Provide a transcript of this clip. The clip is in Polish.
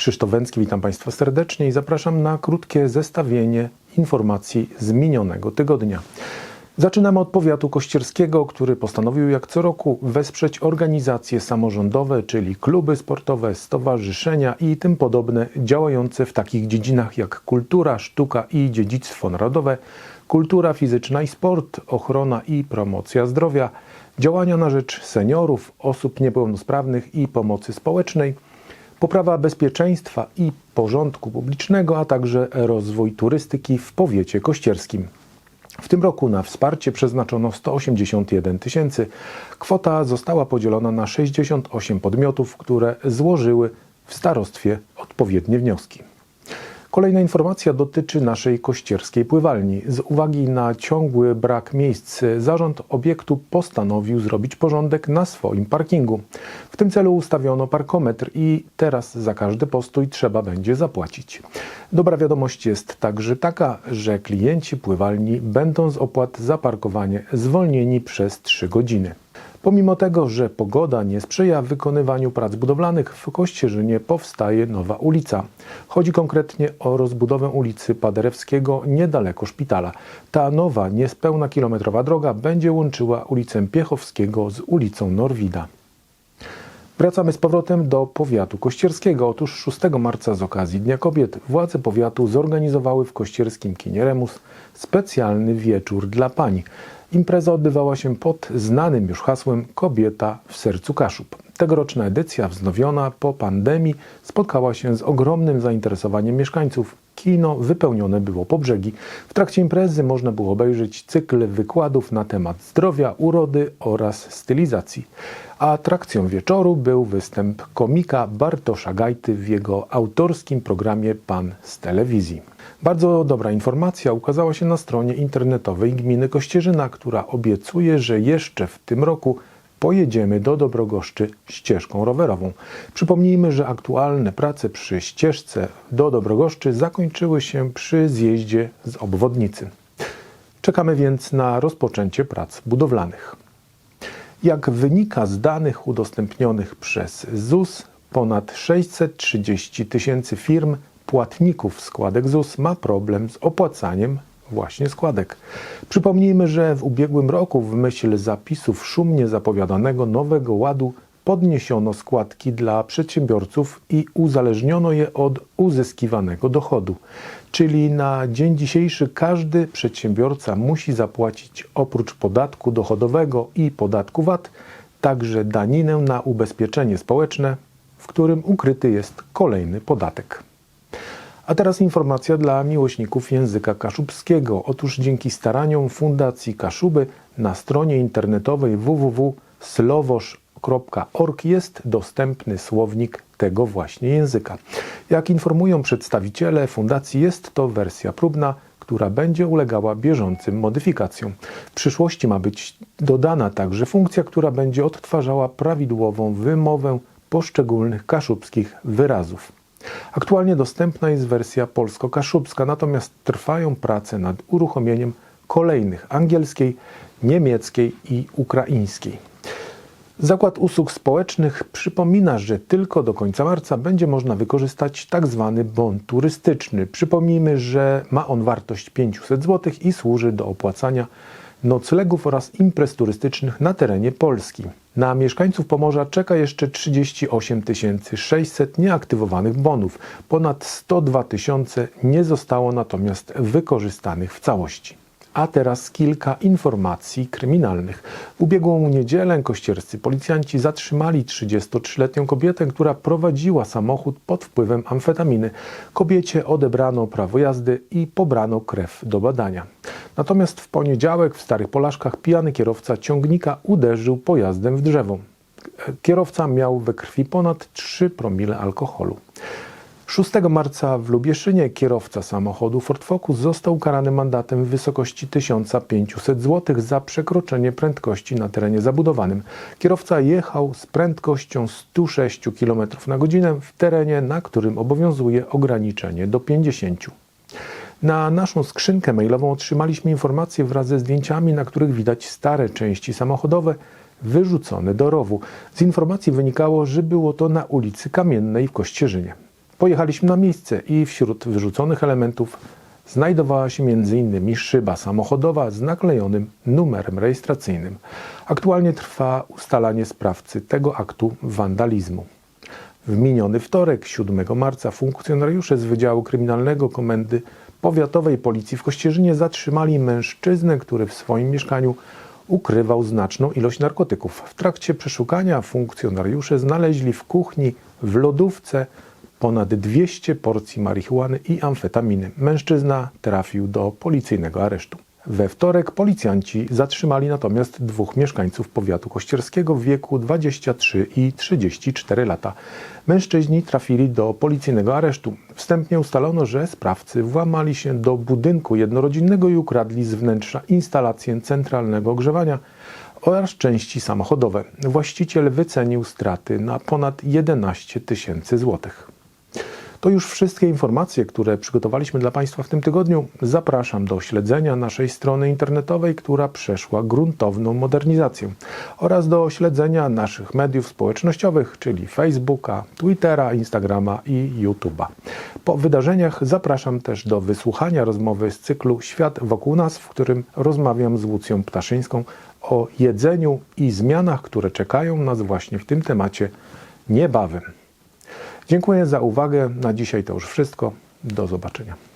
Krzysztof Węcki, witam Państwa serdecznie i zapraszam na krótkie zestawienie informacji z minionego tygodnia. Zaczynamy od powiatu kościerskiego, który postanowił jak co roku wesprzeć organizacje samorządowe, czyli kluby sportowe, stowarzyszenia i tym podobne działające w takich dziedzinach jak kultura, sztuka i dziedzictwo narodowe, kultura fizyczna i sport, ochrona i promocja zdrowia, działania na rzecz seniorów, osób niepełnosprawnych i pomocy społecznej, poprawa bezpieczeństwa i porządku publicznego, a także rozwój turystyki w powiecie kościerskim. W tym roku na wsparcie przeznaczono 181 tysięcy. Kwota została podzielona na 68 podmiotów, które złożyły w starostwie odpowiednie wnioski. Kolejna informacja dotyczy naszej kościerskiej pływalni. Z uwagi na ciągły brak miejsc, zarząd obiektu postanowił zrobić porządek na swoim parkingu. W tym celu ustawiono parkometr i teraz za każdy postój trzeba będzie zapłacić. Dobra wiadomość jest także taka, że klienci pływalni będą z opłat za parkowanie zwolnieni przez 3 godziny. Pomimo tego, że pogoda nie sprzyja wykonywaniu prac budowlanych, w Kościerzynie powstaje nowa ulica. Chodzi konkretnie o rozbudowę ulicy Paderewskiego niedaleko szpitala. Ta nowa, niespełna kilometrowa droga będzie łączyła ulicę Piechowskiego z ulicą Norwida. Wracamy z powrotem do powiatu kościerskiego. Otóż 6 marca z okazji Dnia Kobiet władze powiatu zorganizowały w kościerskim kinie Remus specjalny wieczór dla pań. Impreza odbywała się pod znanym już hasłem Kobieta w sercu Kaszub. Tegoroczna edycja, wznowiona po pandemii, spotkała się z ogromnym zainteresowaniem mieszkańców. Kino wypełnione było po brzegi. W trakcie imprezy można było obejrzeć cykl wykładów na temat zdrowia, urody oraz stylizacji. A atrakcją wieczoru był występ komika Bartosza Gajty w jego autorskim programie Pan z telewizji. Bardzo dobra informacja ukazała się na stronie internetowej gminy Kościerzyna, która obiecuje, że jeszcze w tym roku pojedziemy do Dobrogoszczy ścieżką rowerową. Przypomnijmy, że aktualne prace przy ścieżce do Dobrogoszczy zakończyły się przy zjeździe z obwodnicy. Czekamy więc na rozpoczęcie prac budowlanych. Jak wynika z danych udostępnionych przez ZUS, ponad 630 tysięcy firm płatników składek ZUS ma problem z opłacaniem właśnie składek. Przypomnijmy, że w ubiegłym roku w myśl zapisów szumnie zapowiadanego Nowego Ładu podniesiono składki dla przedsiębiorców i uzależniono je od uzyskiwanego dochodu. Czyli na dzień dzisiejszy każdy przedsiębiorca musi zapłacić oprócz podatku dochodowego i podatku VAT także daninę na ubezpieczenie społeczne, w którym ukryty jest kolejny podatek. A teraz informacja dla miłośników języka kaszubskiego. Otóż dzięki staraniom Fundacji Kaszuby na stronie internetowej www.slowosz.org jest dostępny słownik tego właśnie języka. Jak informują przedstawiciele fundacji, jest to wersja próbna, która będzie ulegała bieżącym modyfikacjom. W przyszłości ma być dodana także funkcja, która będzie odtwarzała prawidłową wymowę poszczególnych kaszubskich wyrazów. Aktualnie dostępna jest wersja polsko-kaszubska, natomiast trwają prace nad uruchomieniem kolejnych angielskiej, niemieckiej i ukraińskiej. Zakład Usług Społecznych przypomina, że tylko do końca marca będzie można wykorzystać tzw. Tak bon turystyczny. Przypomnijmy, że ma on wartość 500 zł i służy do opłacania noclegów oraz imprez turystycznych na terenie Polski. Na mieszkańców Pomorza czeka jeszcze 38 600 nieaktywowanych bonów. Ponad 102 tysiące nie zostało natomiast wykorzystanych w całości. A teraz kilka informacji kryminalnych. W ubiegłą niedzielę kościerscy policjanci zatrzymali 33-letnią kobietę, która prowadziła samochód pod wpływem amfetaminy. Kobiecie odebrano prawo jazdy i pobrano krew do badania. Natomiast w poniedziałek w Starych Polaszkach pijany kierowca ciągnika uderzył pojazdem w drzewo. Kierowca miał we krwi ponad 3 promile alkoholu. 6 marca w Lubieszynie kierowca samochodu Ford Focus został ukarany mandatem w wysokości 1500 zł za przekroczenie prędkości na terenie zabudowanym. Kierowca jechał z prędkością 106 km na godzinę w terenie, na którym obowiązuje ograniczenie do 50 na naszą skrzynkę mailową otrzymaliśmy informacje wraz ze zdjęciami, na których widać stare części samochodowe wyrzucone do rowu. Z informacji wynikało, że było to na ulicy Kamiennej w Kościerzynie. Pojechaliśmy na miejsce i wśród wyrzuconych elementów znajdowała się m.in. szyba samochodowa z naklejonym numerem rejestracyjnym. Aktualnie trwa ustalanie sprawcy tego aktu wandalizmu. W miniony wtorek, 7 marca, funkcjonariusze z Wydziału Kryminalnego Komendy Powiatowej Policji w Kościerzynie zatrzymali mężczyznę, który w swoim mieszkaniu ukrywał znaczną ilość narkotyków. W trakcie przeszukania funkcjonariusze znaleźli w kuchni, w lodówce ponad 200 porcji marihuany i amfetaminy. Mężczyzna trafił do policyjnego aresztu. We wtorek policjanci zatrzymali natomiast dwóch mieszkańców powiatu kościerskiego w wieku 23 i 34 lata. Mężczyźni trafili do policyjnego aresztu. Wstępnie ustalono, że sprawcy włamali się do budynku jednorodzinnego i ukradli z wnętrza instalację centralnego ogrzewania oraz części samochodowe. Właściciel wycenił straty na ponad 11 tysięcy złotych. To już wszystkie informacje, które przygotowaliśmy dla Państwa w tym tygodniu. Zapraszam do śledzenia naszej strony internetowej, która przeszła gruntowną modernizację, oraz do śledzenia naszych mediów społecznościowych, czyli Facebooka, Twittera, Instagrama i YouTube'a. Po wydarzeniach zapraszam też do wysłuchania rozmowy z cyklu Świat wokół nas, w którym rozmawiam z Łucją Ptaszyńską o jedzeniu i zmianach, które czekają nas właśnie w tym temacie niebawem. Dziękuję za uwagę. Na dzisiaj to już wszystko. Do zobaczenia.